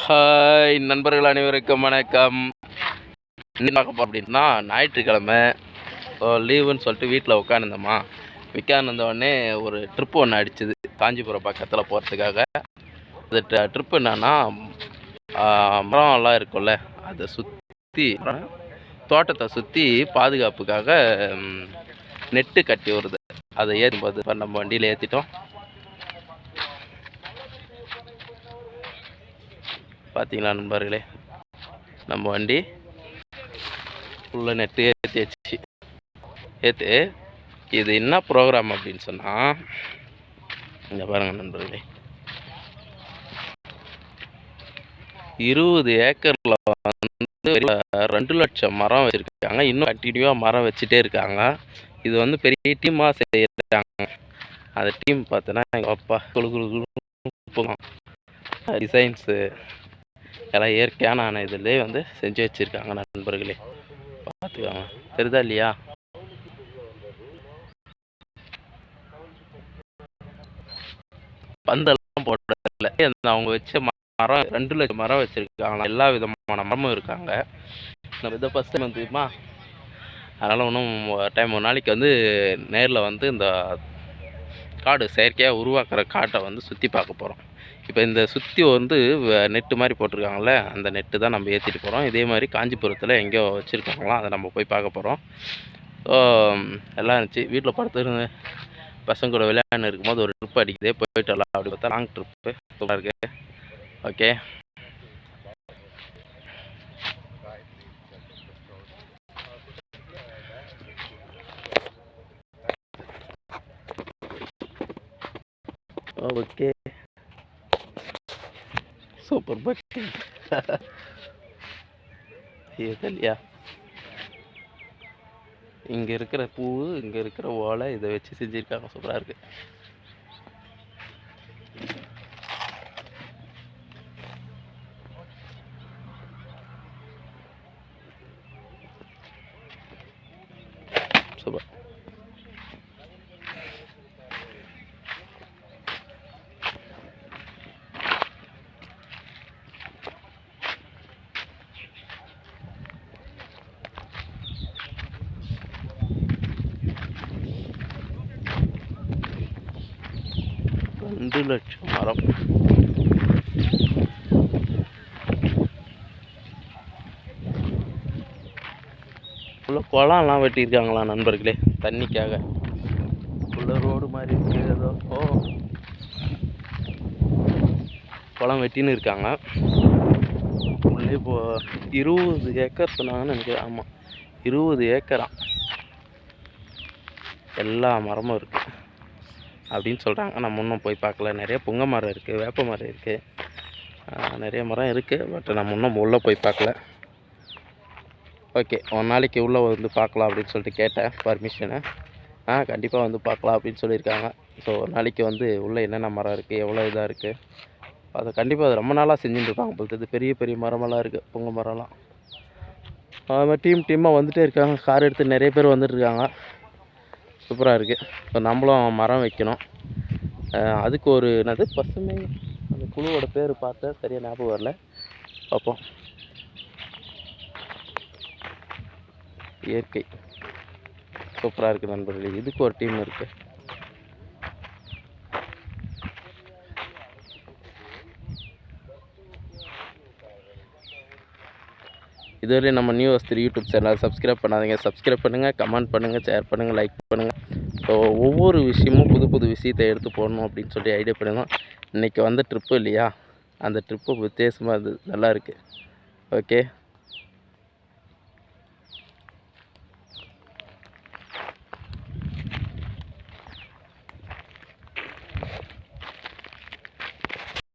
Hi நண்பர்கள் அனைவருக்கும் வணக்கம். இன்னைக்கு பார்க்க அப்படின்னா ஞாயிற்றுக்கிழமை. லீவுன்னு சொல்லிட்டு வீட்டில் உட்காந்துருந்தோமா உட்காந்துருந்தோடனே ஒரு ட்ரிப்பு ஒன்று அடிச்சுது. காஞ்சிபுரம் பக்கத்தில் போகிறதுக்காக அது ட்ரிப்பு என்னென்னா மரம்லாம் இருக்கும்ல அதை சுற்றி தோட்டத்தை சுற்றி பாதுகாப்புக்காக நெட்டு கட்டி வருது. அதை ஏற்றும்போது இப்போ நம்ம வண்டியில் ஏற்றிட்டோம் பார்த்தீங்களா நண்பர்களே? நம்ம வண்டி ஃபுல்லாக நெட்டு ஏற்றியாச்சு ஏற்று இது என்ன ப்ரோக்ராம் அப்படின்னு சொன்னால் இங்கே பாருங்கள் நண்பர்களே. இருபது ஏக்கரில் வந்து ரெண்டு லட்சம் மரம் வச்சுருக்காங்க. இன்னும் கண்டினியூவாக மரம் வச்சுட்டே இருக்காங்க. இது வந்து பெரிய டீமாக செய்கிறாங்க அந்த டீம் பார்த்தோன்னா எங்கள் அப்பா குழு குழு குழு டிசைன்ஸு எல்லாம் இயற்கையான ஆன இதிலே வந்து செஞ்சு வச்சுருக்காங்க நண்பர்களே. பார்த்துக்கோங்க. தெரியுதா இல்லையா? பந்தெல்லாம் போட்டதில்ல அவங்க வச்ச மரம் ரெண்டு லட்சம் மரம் வச்சுருக்காங்க. எல்லா விதமான மரமும் இருக்காங்க. நம்ம இதை ஃபஸ்ட் டைம் வந்துமா அதனால் இன்னும் டைம் ஒரு நாளைக்கு வந்து நேரில் வந்து இந்த காடு செயற்கையாக உருவாக்குற காட்டை வந்து சுற்றி பார்க்க போகிறோம் இப்போ இந்த சுற்றி வந்து நெட்டு மாதிரி போட்டிருக்காங்கள அந்த நெட்டு தான் நம்ம ஏற்றிட்டு போகிறோம் இதே மாதிரி காஞ்சிபுரத்தில் எங்கேயோ வச்சுருக்காங்களாம் அதை நம்ம போய் பார்க்க போகிறோம் ஸோ எல்லாம் இருந்துச்சு. வீட்டில் படுத்துருந்து பசங்க கூட விளையாண்டு இருக்கும்போது ஒரு ட்ரிப் அடிக்குது. போயிட்டு வரலாம் அப்படி பார்த்தா லாங் ட்ரிப்பு சூப்பராக இருக்கு. ஓகே. ஓகே. சூப்பர் பட் ஐயோ இல்லையா இங்கே இருக்கிற பூ இங்கே இருக்கிற ஓலை இதை வச்சு செஞ்சுருக்காங்க. சூப்பராக இருக்கு. சூப்பர். ரெண்டு லட்சம் மரம். ஃபுல்லாக குளம்லாம் வெட்டியிருக்காங்களா நண்பர்களே தண்ணிக்காக. ஃபுல்லாக ரோடு மாதிரி இருக்கு ஏதோ ஓ. குளம் வெட்டின்னு இருக்காங்க. உள்ளே இப்போ இருபது ஏக்கர் சொன்னாங்கன்னு நினைக்கிறேன். ஆமாம் இருபது ஏக்கரா. எல்லா மரமும் இருக்குது அப்படின்னு சொல்கிறாங்க நம்ம இன்னும் போய் பார்க்கல. நிறைய புங்க மரம் இருக்குது வேப்ப மரம் இருக்குது நிறைய மரம் இருக்குது பட் நம்ம இன்னும் உள்ளே போய் பார்க்கல. ஓகே ஒரு நாளைக்கு உள்ளே வந்து பார்க்கலாம் அப்படின்னு சொல்லிட்டு கேட்டேன். பர்மிஷனை ஆ கண்டிப்பாக வந்து பார்க்கலாம் அப்படின்னு சொல்லியிருக்காங்க. ஸோ ஒரு நாளைக்கு வந்து உள்ளே என்னென்ன மரம் இருக்குது எவ்வளோ இதாக இருக்குது அதை கண்டிப்பாக அது ரொம்ப நாளாக செஞ்சுட்டுருக்காங்க பொழுது பெரிய பெரிய மரமெல்லாம் இருக்குது புங்க மரம்லாம். அது மாதிரி டீம் டீமாக வந்துகிட்டே இருக்காங்க. கார் எடுத்து நிறைய பேர் வந்துட்டுருக்காங்க சூப்பராக இருக்குது இப்போ நம்மளும் மரம் வைக்கணும். அதுக்கு ஒரு என்னது? பசுமை அந்த குழுவோட பேர் பார்த்தா சரியாக ஞாபகம் வரல. பார்ப்போம் இயற்கை. சூப்பராக இருக்குது நண்பர்களே. இதுக்கு ஒரு டீம் இருக்குது இதுவரை நம்ம நியூ அஸ்திரி யூடியூப் சேனல் சப்ஸ்கிரைப் பண்ணாதீங்க. சப்ஸ்கிரைப் பண்ணுங்கள் கமெண்ட் பண்ணுங்கள் ஷேர் பண்ணுங்கள் லைக் பண்ணுங்கள் ஸோ ஒவ்வொரு விஷயமும் புது புது விஷயத்தை எடுத்து போடணும் அப்படின்னு சொல்லி ஐடியா பண்ணியிருந்தோம். இன்றைக்கி வந்த ட்ரிப்பு இல்லையா? அந்த ட்ரிப்பு வித்தியாசமாக இருந்தது. நல்லா இருக்குது ஓகே